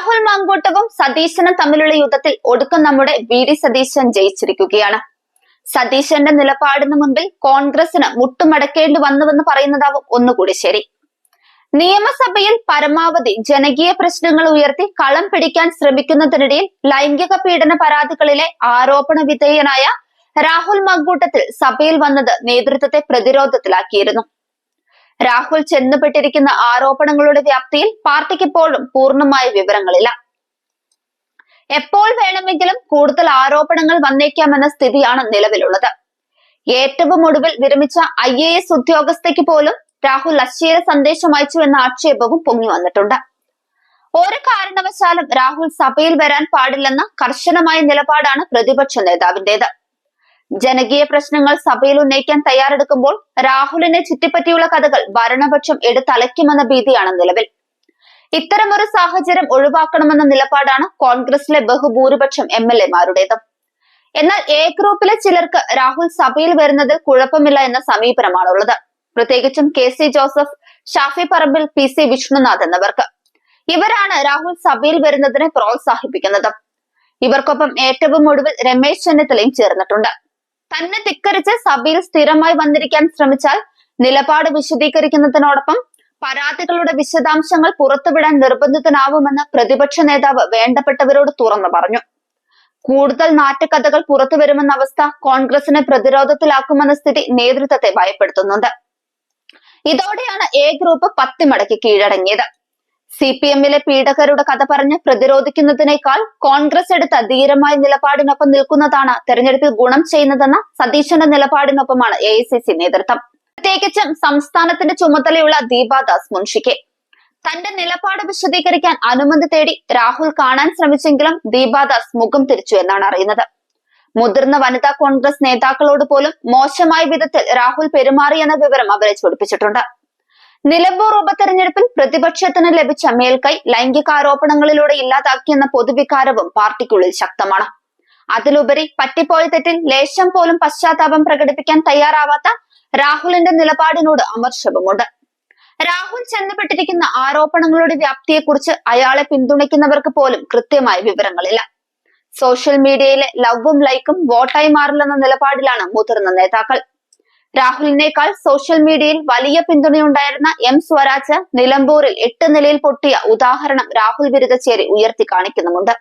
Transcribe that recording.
രാഹുൽ മാങ്കൂട്ടവും സതീശനും തമ്മിലുള്ള യുദ്ധത്തിൽ ഒടുക്കം നമ്മുടെ വി ഡി സതീശൻ ജയിച്ചിരിക്കുകയാണ്. സതീശന്റെ നിലപാടിന് മുമ്പിൽ കോൺഗ്രസിന് മുട്ടുമടക്കേണ്ടി വന്നുവെന്ന് പറയുന്നതാവും ഒന്നുകൂടി ശരി. നിയമസഭയിൽ പരമാവധി ജനകീയ പ്രശ്നങ്ങൾ ഉയർത്തി കളം പിടിക്കാൻ ശ്രമിക്കുന്നതിനിടയിൽ ലൈംഗിക പീഡന പരാതികളിലെ ആരോപണ വിധേയനായ രാഹുൽ മങ്കൂട്ടത്തിൽ സഭയിൽ വന്നത് നേതൃത്വത്തെ പ്രതിരോധത്തിലാക്കിയിരുന്നു. രാഹുൽ ചെന്നുപെട്ടിരിക്കുന്ന ആരോപണങ്ങളുടെ വ്യാപ്തിയിൽ പാർട്ടിക്ക് ഇപ്പോഴും പൂർണമായ വിവരങ്ങളില്ല. എപ്പോൾ വേണമെങ്കിലും കൂടുതൽ ആരോപണങ്ങൾ വന്നേക്കാമെന്ന സ്ഥിതിയാണ് നിലവിലുള്ളത്. ഏറ്റവും ഒടുവിൽ വിരമിച്ച ഐ എ എസ് ഉദ്യോഗസ്ഥയ്ക്ക് പോലും രാഹുൽ അശ്ലീല സന്ദേശം അയച്ചു എന്ന ആക്ഷേപവും പൊങ്ങി വന്നിട്ടുണ്ട്. ഒരു കാരണവശാലും രാഹുൽ സഭയിൽ വരാൻ പാടില്ലെന്ന കർശനമായ നിലപാടാണ് പ്രതിപക്ഷ നേതാവിന്റേത്. ജനകീയ പ്രശ്നങ്ങൾ സഭയിൽ ഉന്നയിക്കാൻ തയ്യാറെടുക്കുമ്പോൾ രാഹുലിനെ ചുറ്റിപ്പറ്റിയുള്ള കഥകൾ ഭരണപക്ഷം എടുത്തലയ്ക്കുമെന്ന ഭീതിയാണ് നിലവിൽ. ഇത്തരമൊരു സാഹചര്യം ഒഴിവാക്കണമെന്ന നിലപാടാണ് കോൺഗ്രസിലെ ബഹുഭൂരിപക്ഷം എം എൽ എമാരുടേത്. എന്നാൽ എ ഗ്രൂപ്പിലെ ചിലർക്ക് രാഹുൽ സഭയിൽ വരുന്നതിൽ കുഴപ്പമില്ല എന്ന സമീപനമാണുള്ളത്. പ്രത്യേകിച്ചും K C Joseph Shafi Parambil P C Vishnunath എന്നിവർക്ക്. ഇവരാണ് രാഹുൽ സഭയിൽ വരുന്നതിനെ പ്രോത്സാഹിപ്പിക്കുന്നത്. ഇവർക്കൊപ്പം ഏറ്റവും ഒടുവിൽ രമേശ് ചെന്നിത്തലയും ചേർന്നിട്ടുണ്ട്. തന്നെ ധിക്കരിച്ച് സഭയിൽ സ്ഥിരമായി വന്നിരിക്കാൻ ശ്രമിച്ചാൽ നിലപാട് വിശദീകരിക്കുന്നതിനോടൊപ്പം പരാതികളുടെ വിശദാംശങ്ങൾ പുറത്തുവിടാൻ നിർബന്ധിതനാവുമെന്ന് പ്രതിപക്ഷ നേതാവ് വേണ്ടപ്പെട്ടവരോട് തുറന്നു പറഞ്ഞു. കൂടുതൽ നാട്ടുകഥകൾ പുറത്തു വരുമെന്ന അവസ്ഥ കോൺഗ്രസിനെ പ്രതിരോധത്തിലാക്കുമെന്ന സ്ഥിതി നേതൃത്വത്തെ ഭയപ്പെടുത്തുന്നുണ്ട്. ഇതോടെയാണ് എ ഗ്രൂപ്പ് പത്തിമടക്കി കീഴടങ്ങിയത്. സി പി എമ്മിലെ പീഡകരുടെ കഥ പറഞ്ഞ് പ്രതിരോധിക്കുന്നതിനേക്കാൾ കോൺഗ്രസ് എടുത്ത ധീരമായ നിലപാടിനൊപ്പം നിൽക്കുന്നതാണ് തെരഞ്ഞെടുപ്പിൽ ഗുണം ചെയ്യുന്നതെന്ന സതീശന്റെ നിലപാടിനൊപ്പമാണ് എ നേതൃത്വം. പ്രത്യേകിച്ചും സംസ്ഥാനത്തിന്റെ ചുമതലയുള്ള ദീപാദാസ് മുൻഷിക്ക്. തന്റെ നിലപാട് വിശദീകരിക്കാൻ അനുമതി തേടി രാഹുൽ കാണാൻ ശ്രമിച്ചെങ്കിലും ദീപാദാസ് മുഖം തിരിച്ചു എന്നാണ് അറിയുന്നത്. മുതിർന്ന വനിതാ കോൺഗ്രസ് നേതാക്കളോട് പോലും മോശമായ വിധത്തിൽ രാഹുൽ പെരുമാറിയെന്ന വിവരം അവരെ ചൊടിപ്പിച്ചിട്ടുണ്ട്. നിലമ്പൂർ ഉപതെരഞ്ഞെടുപ്പിൽ പ്രതിപക്ഷത്തിന് ലഭിച്ച മേൽക്കൈ ലൈംഗികാരോപണങ്ങളിലൂടെ ഇല്ലാതാക്കിയെന്ന പൊതുവികാരവും പാർട്ടിക്കുള്ളിൽ ശക്തമാണ്. അതിലുപരി പറ്റിപ്പോയ തെറ്റിൽ ലേശം പോലും പശ്ചാത്താപം പ്രകടിപ്പിക്കാൻ തയ്യാറാവാത്ത രാഹുലിന്റെ നിലപാടിനോട് അമർഷവുമുണ്ട്. രാഹുൽ ചെന്നപ്പെട്ടിരിക്കുന്ന ആരോപണങ്ങളുടെ വ്യാപ്തിയെക്കുറിച്ച് അയാളെ പിന്തുണയ്ക്കുന്നവർക്ക് പോലും കൃത്യമായ വിവരങ്ങളില്ല. സോഷ്യൽ മീഡിയയിലെ ലവും ലൈക്കും വോട്ടായി മാറില്ലെന്ന നിലപാടിലാണ് മുതിർന്ന നേതാക്കൾ. രാഹുലിനേക്കാൾ സോഷ്യൽ മീഡിയയിൽ വലിയ പിന്തുണയുണ്ടായിരുന്ന എം സ്വരാജ് നിലമ്പൂരിൽ എട്ട് നിലയിൽ പൊട്ടിയ ഉദാഹരണം രാഹുൽ വിരുദ്ധ ചേരി ഉയർത്തി കാണിക്കുന്നുമുണ്ട്.